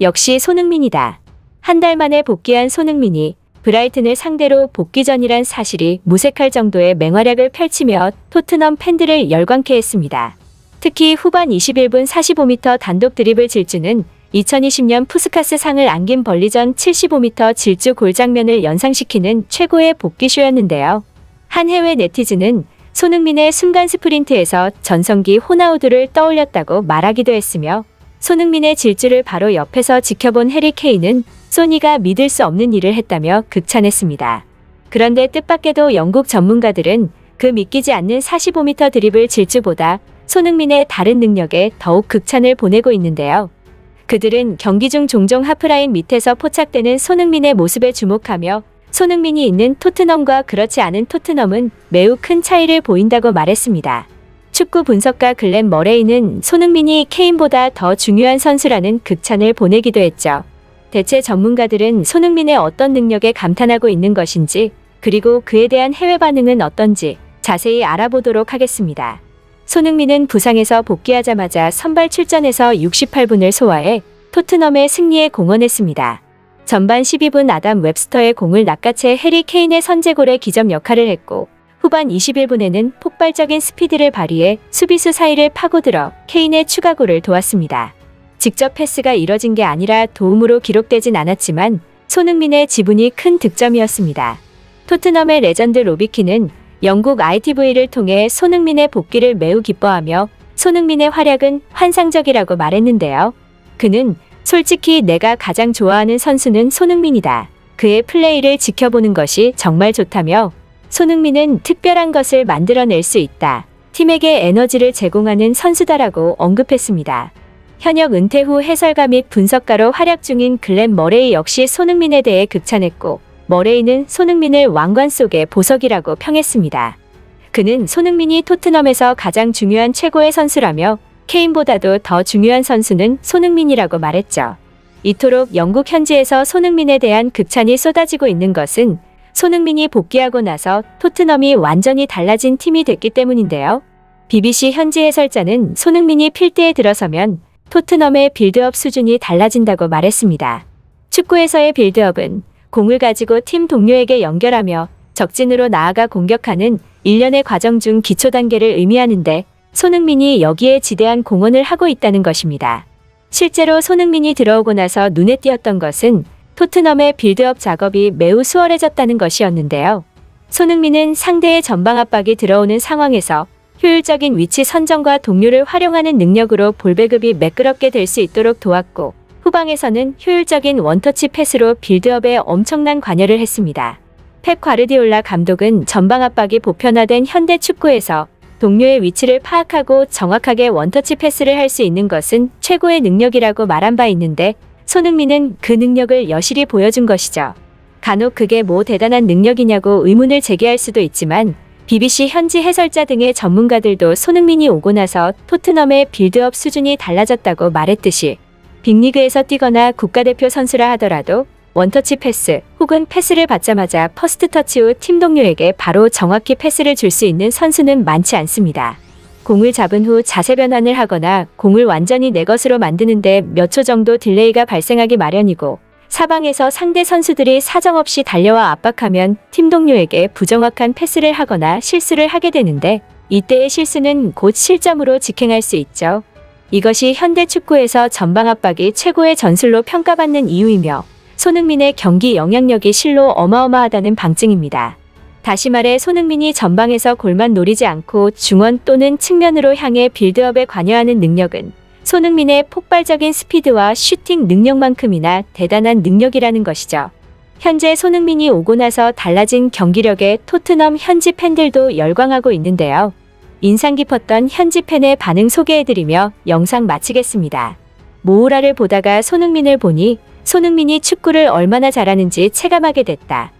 역시 손흥민이다. 한 달 만에 복귀한 손흥민이 브라이튼을 상대로 복귀 전이란 사실이 무색할 정도의 맹활약을 펼치며 토트넘 팬들을 열광케 했습니다. 특히 후반 21분 45m 단독 드리블 질주는 2020년 푸스카스 상을 안긴 벌리전 75m 질주 골 장면을 연상시키는 최고의 복귀쇼였는데요. 한 해외 네티즌은 손흥민의 순간 스프린트에서 전성기 호나우두를 떠올렸다고 말하기도 했으며 손흥민의 질주를 바로 옆에서 지켜본 해리 케인은 소니가 믿을 수 없는 일을 했다며 극찬했습니다. 그런데 뜻밖에도 영국 전문가들은 그 믿기지 않는 45m 드리블 질주보다 손흥민의 다른 능력에 더욱 극찬을 보내고 있는데요. 그들은 경기 중 종종 하프라인 밑에서 포착되는 손흥민의 모습에 주목하며 손흥민이 있는 토트넘과 그렇지 않은 토트넘은 매우 큰 차이를 보인다고 말했습니다. 축구 분석가 글렌 머레이는 손흥민이 케인보다 더 중요한 선수라는 극찬을 보내기도 했죠. 대체 전문가들은 손흥민의 어떤 능력에 감탄하고 있는 것인지 그리고 그에 대한 해외 반응은 어떤지 자세히 알아보도록 하겠습니다. 손흥민은 부상에서 복귀하자마자 선발 출전에서 68분을 소화해 토트넘의 승리에 공헌했습니다. 전반 12분 아담 웹스터의 공을 낚아채 해리 케인의 선제골에 기점 역할을 했고 후반 21분에는 폭발적인 스피드를 발휘해 수비수 사이를 파고들어 케인의 추가골을 도왔습니다. 직접 패스가 이뤄진 게 아니라 도움으로 기록되진 않았지만 손흥민의 지분이 큰 득점이었습니다. 토트넘의 레전드 로비키는 영국 ITV를 통해 손흥민의 복귀를 매우 기뻐하며 손흥민의 활약은 환상적이라고 말했는데요. 그는 솔직히 내가 가장 좋아하는 선수는 손흥민이다. 그의 플레이를 지켜보는 것이 정말 좋다며 손흥민은 특별한 것을 만들어낼 수 있다. 팀에게 에너지를 제공하는 선수다라고 언급했습니다. 현역 은퇴 후 해설가 및 분석가로 활약 중인 글렌 머레이 역시 손흥민에 대해 극찬했고 머레이는 손흥민을 왕관 속의 보석이라고 평했습니다. 그는 손흥민이 토트넘에서 가장 중요한 최고의 선수라며 케인보다도 더 중요한 선수는 손흥민이라고 말했죠. 이토록 영국 현지에서 손흥민에 대한 극찬이 쏟아지고 있는 것은 손흥민이 복귀하고 나서 토트넘이 완전히 달라진 팀이 됐기 때문인데요. BBC 현지 해설자는 손흥민이 필드에 들어서면 토트넘의 빌드업 수준이 달라진다고 말했습니다. 축구에서의 빌드업은 공을 가지고 팀 동료에게 연결하며 적진으로 나아가 공격하는 일련의 과정 중 기초 단계를 의미하는데 손흥민이 여기에 지대한 공헌을 하고 있다는 것입니다. 실제로 손흥민이 들어오고 나서 눈에 띄었던 것은 토트넘의 빌드업 작업이 매우 수월해졌다는 것이었는데요. 손흥민은 상대의 전방 압박이 들어오는 상황에서 효율적인 위치 선정과 동료를 활용하는 능력으로 볼 배급이 매끄럽게 될 수 있도록 도왔고 후방에서는 효율적인 원터치 패스로 빌드업에 엄청난 관여를 했습니다. 펩 과르디올라 감독은 전방 압박이 보편화된 현대 축구에서 동료의 위치를 파악하고 정확하게 원터치 패스를 할 수 있는 것은 최고의 능력이라고 말한 바 있는데 손흥민은 그 능력을 여실히 보여준 것이죠. 간혹 그게 뭐 대단한 능력이냐고 의문을 제기할 수도 있지만 BBC 현지 해설자 등의 전문가들도 손흥민이 오고 나서 토트넘의 빌드업 수준이 달라졌다고 말했듯이 빅리그에서 뛰거나 국가대표 선수라 하더라도 원터치 패스 혹은 패스를 받자마자 퍼스트 터치 후 팀 동료에게 바로 정확히 패스를 줄 수 있는 선수는 많지 않습니다. 공을 잡은 후 자세 변환을 하거나 공을 완전히 내 것으로 만드는데 몇 초 정도 딜레이가 발생하기 마련이고 사방에서 상대 선수들이 사정없이 달려와 압박하면 팀 동료에게 부정확한 패스를 하거나 실수를 하게 되는데 이때의 실수는 곧 실점으로 직행할 수 있죠. 이것이 현대 축구에서 전방 압박이 최고의 전술로 평가받는 이유이며 손흥민의 경기 영향력이 실로 어마어마하다는 방증입니다. 다시 말해 손흥민이 전방에서 골만 노리지 않고 중원 또는 측면으로 향해 빌드업에 관여하는 능력은 손흥민의 폭발적인 스피드와 슈팅 능력만큼이나 대단한 능력이라는 것이죠. 현재 손흥민이 오고 나서 달라진 경기력에 토트넘 현지 팬들도 열광하고 있는데요. 인상 깊었던 현지 팬의 반응 소개해드리며 영상 마치겠습니다. 모우라를 보다가 손흥민을 보니 손흥민이 축구를 얼마나 잘하는지 체감하게 됐다.